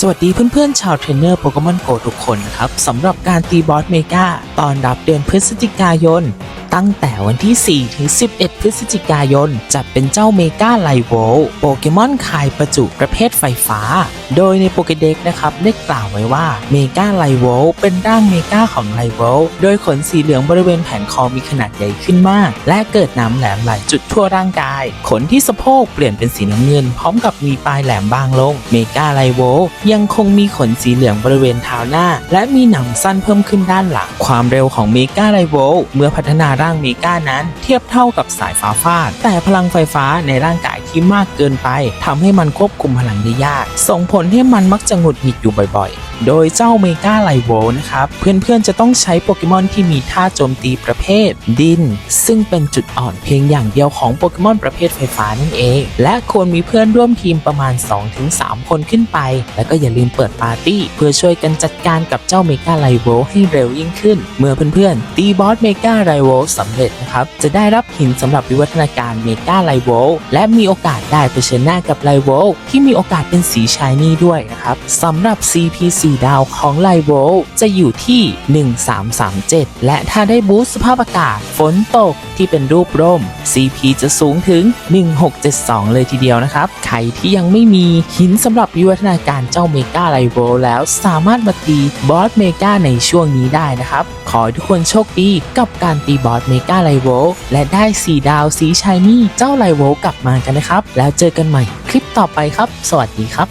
สวัสดีเพื่อนๆ ชาวเทรนเนอร์โปเกมอนโกทุกคนนะครับสำหรับการตีบอสเมกาตอนรับเดือนพฤศจิกายน ตั้งแต่วันที่ 4 ถึง 11 พฤศจิกายน จะเป็นเจ้าเมกาไลโวโปเกมอนคายประจุประเภทไฟฟ้า โดยในโปเกเด็กนะครับได้กล่าวไว้ว่าเมกาไลโวเป็นร่างเมกาของไลโวโดยขนสีเหลืองบริเวณแผ่นคอมีขนาดใหญ่ขึ้นมาก และเกิดน้ำแหลมหลายจุดทั่วร่างกาย ขนที่สะโพกเปลี่ยนเป็นสีน้ำเงิน พร้อมกับมีปลายแหลมบางลงเมกาไลโวยังคงมีขนสีเหลืองบริเวณเท้าหน้า และมีหนังสั้นเพิ่มขึ้นด้านหลัง ความเร็วของเมกาไรโวเมื่อพัฒนาร่างเมกานั้น เทียบเท่ากับสายฟ้าฟาด แต่พลังไฟฟ้าในร่างกาย ที่มากเกินไปทำให้มันควบคุมพลังได้ยาก ส่งผลให้มันมักจะหงุดหงิดอยู่บ่อยๆ โดยเจ้าเมกาไลโวนะครับ เพื่อนๆจะต้องใช้โปเกมอนที่มีท่าโจมตีประเภท ดิน ซึ่งเป็นจุดอ่อนเพียงอย่างเดียวของโปเกมอนประเภทไฟฟ้านั่นเอง และควรมีเพื่อนร่วมทีมประมาณ 2-3 คนขึ้นไป แล้วก็อย่าลืมเปิดปาร์ตี้ เพื่อช่วยกันจัดการกับเจ้าเมกาไลโวให้เร็วยิ่งขึ้น เมื่อเพื่อนๆ ตีบอสเมกาไลโวสำเร็จนะครับ จะได้รับหินสำหรับวิวัฒนาการเมกาไลโวและมีโอกาสได้ไปเผชิญหน้ากับไลโวที่มีโอกาสเป็นสีชายนี่ด้วยนะครับสำหรับ CP 4 ดาวของไลโวจะอยู่ที่ 1337 และถ้าได้บูสต์สภาพอากาศ ฝนตกที่เป็นรูปร่ม CP จะสูงถึง 1672 เลยทีเดียวนะครับ ใครที่ยังไม่มีหินสำหรับวิวัฒนาการเจ้าเมกาไลโวแล้วสามารถมาตีบอสเมกาในช่วงนี้ได้นะครับ ขอทุกคนโชคดีกับการตีบอสเมกาไลโวและได้ 4 ดาวสีชายนี่เจ้าไลโวกลับมากันนะครับครับ แล้วเจอกันใหม่คลิปต่อไปครับ สวัสดีครับ